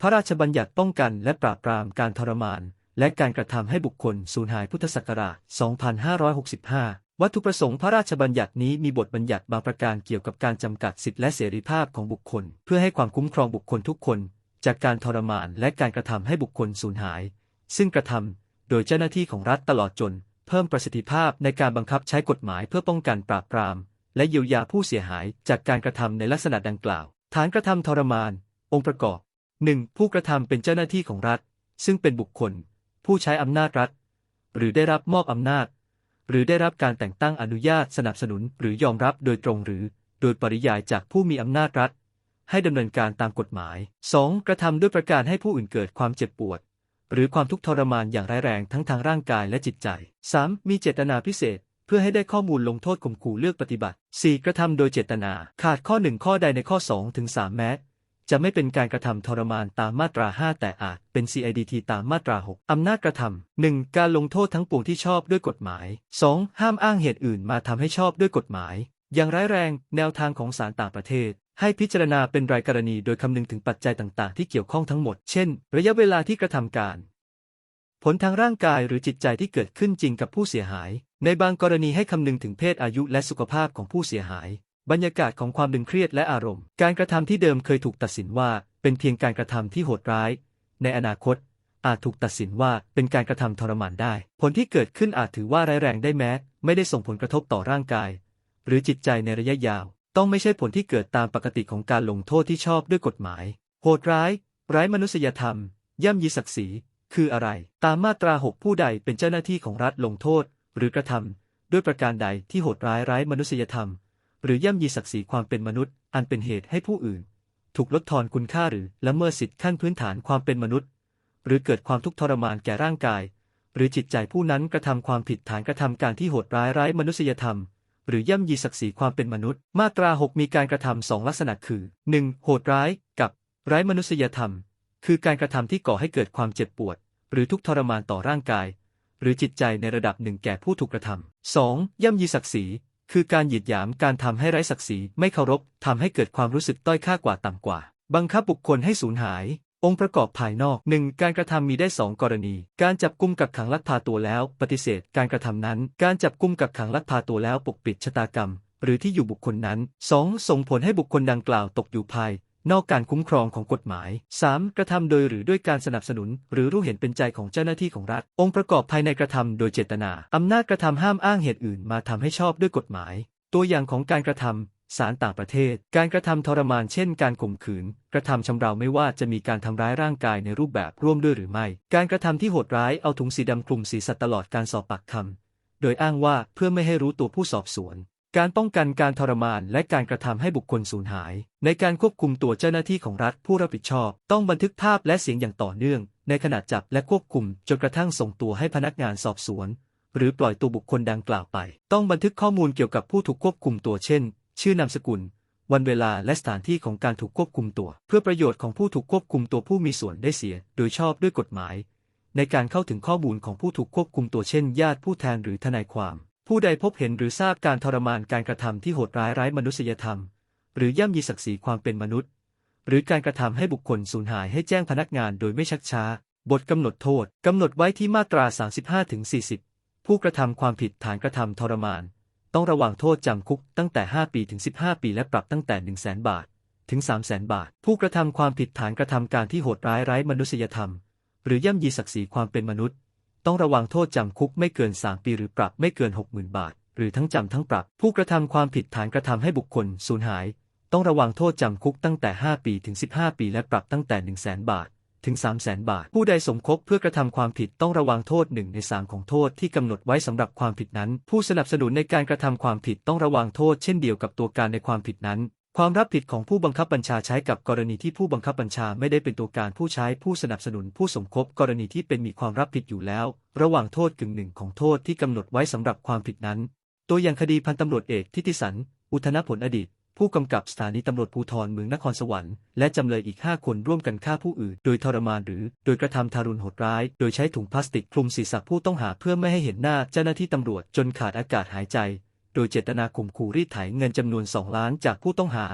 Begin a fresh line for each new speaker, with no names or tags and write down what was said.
พระราชบัญญัติป้องกันและปราบปรามการทรมาน และการกระทำให้บุคคลสูญหายพุทธศักราช 2565 วัตถุประสงค์พระราชบัญญัตินี้มีบทบัญญัติบางประการเกี่ยวกับการจำกัดสิทธิและเสรีภาพของบุคคล เพื่อให้ความคุ้มครองบุคคลทุกคน จากการทรมานและการกระทำให้บุคคลสูญหาย ซึ่งกระทำโดยเจ้าหน้าที่ของรัฐตลอดจน เพิ่มประสิทธิภาพในการบังคับใช้กฎหมายเพื่อป้องกันปราบปราม และเยียวยาผู้เสียหายจากการกระทำในลักษณะดังกล่าว ฐานกระทำทรมาน องค์ประกอบ 1. ผู้กระทำเป็นเจ้าหน้าที่ของรัฐ ซึ่งเป็นบุคคล ผู้ใช้อำนาจรัฐ หรือได้รับมอบอำนาจ หรือได้รับการแต่งตั้งอนุญาตสนับสนุนหรือยอมรับโดยตรงหรือ โดยปริยายจากผู้มีอำนาจรัฐ ให้ดำเนินการตามกฎหมาย 2. กระทำด้วยประการให้ผู้อื่นเกิดความเจ็บปวด หรือความทุกข์ทรมานอย่างร้ายแรงทั้งทางร่างกายและจิตใจ 3. มีเจตนาพิเศษเพื่อให้ได้ข้อมูลลงโทษข่มขู่เลือกปฏิบัติ 4. กระทำโดยเจตนา ขาดข้อ 1 ข้อใดในข้อ 2 ถึง 3 แม้ จะไม่เป็นการกระทำทรมานตามมาตรา 5 แต่อาจเป็น CIDT ตามมาตรา 6 อำนาจกระทำ 1. การลงโทษทั้งปวงที่ชอบด้วยกฎหมาย 2. ห้ามอ้างเหตุอื่นมาทำให้ชอบด้วยกฎหมาย อย่างร้ายแรง แนวทางของศาลต่างประเทศ ให้พิจารณาเป็นรายกรณีโดยคำนึงถึงปัจจัยต่าง ๆ ที่เกี่ยวข้องทั้งหมด เช่น ระยะเวลาที่กระทำการ ผลทางร่างกายหรือจิตใจที่เกิดขึ้นจริงกับผู้เสียหาย ในบางกรณีให้คำนึงถึงเพศอายุและสุขภาพของผู้เสียหาย บรรยากาศของความดึงเครียดและอารมณ์ การกระทำที่เดิมเคยถูกตัดสินว่า เป็นเพียงการกระทำที่โหดร้าย ในอนาคต อาจถูกตัดสินว่าเป็นการกระทำทรมานได้ ผลที่เกิดขึ้นอาจถือว่าร้ายแรงได้แม้ ไม่ได้ส่งผลกระทบต่อร่างกาย หรือจิตใจในระยะยาว ต้องไม่ใช่ผลที่เกิดตามปกติของการลงโทษที่ชอบด้วยกฎหมาย โหดร้าย ร้ายมนุษยธรรม ย่ำยีศักดิ์ศรี คืออะไร ตามมาตรา6ผู้ใดเป็นเจ้าหน้าที่ของรัฐลงโทษ หรือกระทำด้วยประการใดที่โหดร้ายร้ายมนุษยธรรม หรือย่ำยีศักดิ์ศรีความเป็นมนุษย์ อันเป็นเหตุให้ผู้อื่น ถูกลดทอนคุณค่าหรือละเมิดสิทธิขั้นพื้นฐานความเป็นมนุษย์ หรือเกิดความทุกข์ทรมานแก่ร่างกาย หรือจิตใจผู้นั้นกระทำความผิดฐานกระทำการที่โหดร้ายร้ายมนุษยธรรม หรือย่ำยีศักดิ์ศรีความเป็นมนุษย์ มาตรา 6 มีการกระทำสองลักษณะคือ 1. โหดร้ายกับ ร้ายมนุษยธรรม คือการกระทำที่ก่อให้เกิดความเจ็บปวด หรือทุกข์ทรมานต่อร่างกาย หรือจิตใจในระดับหนึ่งแก่ผู้ถูกกระทำ 2. ย่ำยีศักดิ์ศรี คือการหยีดหยามการทำให้ไร้ศักดิ์ศรีไม่เคารพทำให้เกิดความรู้สึกต้อยค่ากว่าต่ำกว่า บังคับบุคคลให้สูญหาย องค์ประกอบภายนอก 1. การกระทำมีได้สองกรณี การจับกุมกักขังลักพาตัวแล้ว ปฏิเสธ การกระทำนั้น การจับกุมกักขังลักพาตัวแล้วปกปิดชะตากรรม หรือที่อยู่บุคคลนั้น 2. ส่งผลให้บุคคลดังกล่าวตกอยู่ภาย นอกการคุ้มครองของกฎหมาย 3. กระทำโดยหรือด้วยการสนับสนุน หรือรู้เห็นเป็นใจของเจ้าหน้าที่ของรัฐ องค์ประกอบภายในกระทำโดยเจตนาอำนาจกระทำห้ามอ้างเหตุอื่นมาทำให้ชอบด้วยกฎหมาย ตัวอย่างของการกระทำสารต่างประเทศ การกระทำทรมานเช่นการข่มขืน กระทำชำเราไม่ว่าจะมีการทำร้ายร่างกายในรูปแบบร่วมด้วยหรือไม่ การกระทำที่โหดร้ายเอาถุงสีดำคลุมศีรษะตลอดการสอบปากคำโดยอ้างว่าเพื่อไม่ให้รู้ตัวผู้สอบสวน การป้องกันการทรมานและการกระทำให้บุคคลสูญหาย ในการควบคุมตัวเจ้าหน้าที่ของรัฐผู้รับผิดชอบ ต้องบันทึกภาพและเสียงอย่างต่อเนื่อง ในขณะจับและควบคุมจนกระทั่งส่งตัวให้พนักงานสอบสวน หรือปล่อยตัวบุคคลดังกล่าวไป ต้องบันทึกข้อมูลเกี่ยวกับผู้ถูกควบคุมตัวเช่น ชื่อนามสกุล วันเวลาและสถานที่ของการถูกควบคุมตัว เพื่อประโยชน์ของผู้ถูกควบคุมตัวผู้มีส่วนได้เสีย โดยชอบด้วยกฎหมาย ในการเข้าถึงข้อมูลของผู้ถูกควบคุมตัวเช่น ญาติผู้แทนหรือทนายความ ผู้ใดพบเห็นหรือทราบการทรมานการกระทำที่โหดร้ายร้ายมนุษยธรรม หรือย่ำยีศักดิ์ศรีความเป็นมนุษย์ หรือการกระทำให้บุคคลสูญหายให้แจ้งพนักงานโดยไม่ชักช้า บทกำหนดโทษกำหนดไว้ที่มาตรา 35-40ผู้กระทำความผิดฐานกระทำทรมาน ต้องระวังโทษจำคุกตั้งแต่ 5 ปีถึง 15 ปีและปรับตั้งแต่ 1 0 0 0 0แบาท ถึง 3 0 0 0 0 0 บาท ผู้กระทำความผิดฐานกระทำการที่โหดร้ายร้ายมนุษยธรรม หรือย่ำยีศักดิ์ศรีความเป็นมนุษย์ ต้องระวังโทษจำคุกไม่เกิน 3 ปีหรือปรับไม่เกิน 60,000 บาท หรือทั้งจำทั้งปรับ ผู้กระทำความผิดฐานกระทำให้บุคคลสูญหาย ต้องระวังโทษจำคุกตั้งแต่ 5 ปีถึง 15 ปีและปรับตั้งแต่ 1 0 0 0 0 0 บาทถึง 3 0 0 0 0 0 บาท ผู้ใดสมคบเพื่อกระทำความผิดต้องระวังโทษ1ใน3ของโทษที่กำหนดไว้สำหรับความผิดนั้น ผู้สนับสนุนในการกระทำความผิดต้องระวังโทษเช่นเดียวกับตัวการในความผิดนั้น ความรับผิดของผู้บังคับบัญชาใช้กับกรณีที่ผู้บังคับบัญชาไม่ได้เป็นตัวการผู้ใช้ผู้สนับสนุนผู้สมคบกรณีที่เป็นมีความรับผิดอยู่แล้ว ระหว่างโทษกึ่งหนึ่งของโทษที่กำหนดไว้สำหรับความผิดนั้น ตัวอย่างคดีพันตำรวจเอกทิติสัน อุทนผลอดีต ผู้กำกับสถานีตำรวจภูธรเมืองนครสวรรค์และจำเลยอีก 5 คนร่วมกันฆ่าผู้อื่น โดยทรมานหรือ โดยกระทำทารุณโหดร้าย โดยใช้ถุงพลาสติกคลุมศีรษะผู้ต้องหาเพื่อไม่ให้เห็นหน้าเจ้าหน้าที่ตำรวจจนขาดอากาศหายใจ โดยเจตนาข่มขู่รีดไถเงินจำนวน 2 ล้านจากผู้ต้องหา